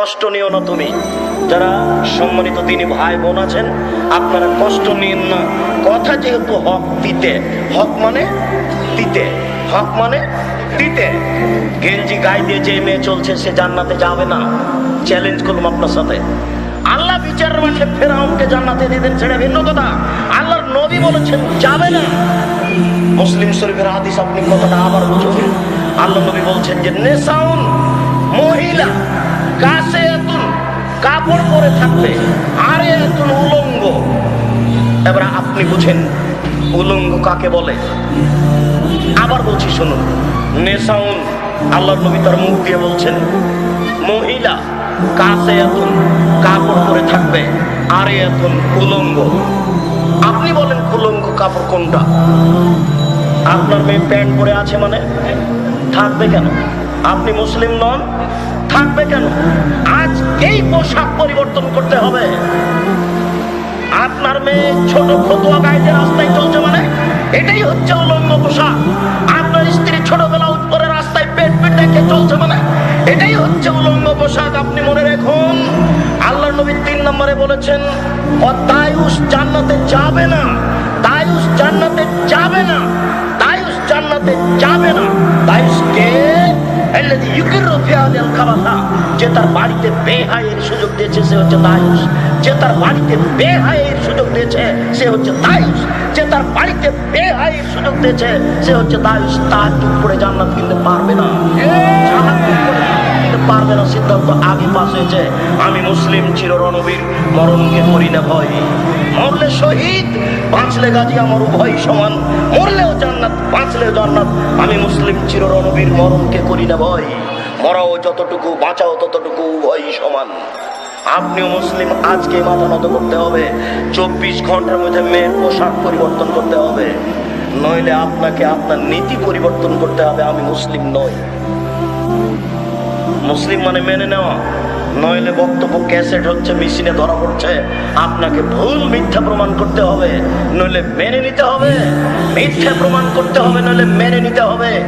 কষ্ট নিও না তুমি। যারা সম্মানিত তিনি ভাই বোন আছেন, আপনারা কষ্ট নিন না। কথা যেহেতু হক দিতে, হক মানে দিতে, হক মানে দিতে। গেঞ্জি গায়ে দিয়ে যে মেয়ে চলছে, সে জান্নাতে যাবে না। চ্যালেঞ্জ করলাম আপনার সাথে। আল্লাহ বিচারের মাঠে ফেরাউনকে জান্নাতে দিতেন ছেড়ে ভিন্ন কথা। আল্লাহর নবী বলেছেন, যাবে না। মুসলিম শরীফের হাদিস আপনি কথাটা আবার বুঝুন আল্লাহ নবী বলছেন যে, নেশাউন, মহিলা। কাছে এতুন কাপড় পরে থাকবে আর এতুন উলঙ্গ। এবার আপনি বুঝেন, উলঙ্গ কাকে বলে? আবার বলছি, শুনুন। নেশাউন, আল্লাহর নবী তার মুখ দিয়ে বলছেন, মহিলা কাছে এতুন কাপড় পরে থাকবে আরে এতুন উলঙ্গ। আপনি বলেন, উলঙ্গ কাপড় কোনটা? আপনার মেয়ে প্যান্ট পরে আছে মানে? থাকবে কেন? আপনি মুসলিম নন? থাকবে কেন? আজ এই পোশাক পরিবর্তন করতে হবে। আপনার মেয়ে ছোট ফতুয়া গাইতে রাস্তায় চলছে মানে? এটাই হচ্ছে উলঙ্গ পোশাক। আপনার স্ত্রী ছোটবেলা করে রাস্তায় পেট পেট রেখে চলছে মানে? এটাই হচ্ছে উলঙ্গ পোশাক, আপনি মনে রাখুন। আল্লাহ নবী তিন নম্বরে বলেছেন ও তায়ুস জান্নাতে যাবে না তায়ুস জান্নাতে যাবে না। যে তার বাড়িতে সুযোগ দিয়েছে, সে হচ্ছে যে তার বাড়িতে সুযোগ দিয়েছে, সে হচ্ছে যে তার বাড়িতে সুযোগ দিয়েছে, সে হচ্ছে তার করে জান্নাত পারবে না। পারবে না, সিদ্ধান্ত আগে পাশ হয়েছে। আমি মুসলিম ছিল রণবীর, মরণকে করি না ভয়। মরলে শহীদ, বাঁচলে গাজী আমার উভয় সমান। মরলেও জান্নাত, বাঁচলেও জান্নাত। আমি মুসলিম চির রণবীর, মরণকে করি না ভয়। মরাও যতটুকু, বাঁচাও ততটুকু উভয় সমান। আপনিও মুসলিম, আজকে মাথা নত করতে হবে। চব্বিশ ঘণ্টার মধ্যে মেয়ের পোশাক পরিবর্তন করতে হবে। নইলে আপনাকে আপনার নীতি পরিবর্তন করতে হবে, আমি মুসলিম নই। মুসলিম মানে মেনে নেওয়া। নইলে বক্তব্য ক্যাসেট হচ্ছে, মেশিনে ধরা পড়ছে। আপনাকে ভুল মিথ্যা প্রমাণ করতে হবে। নইলে মেনে নিতে হবে। মিথ্যা প্রমাণ করতে হবে, নইলে মেনে নিতে হবে।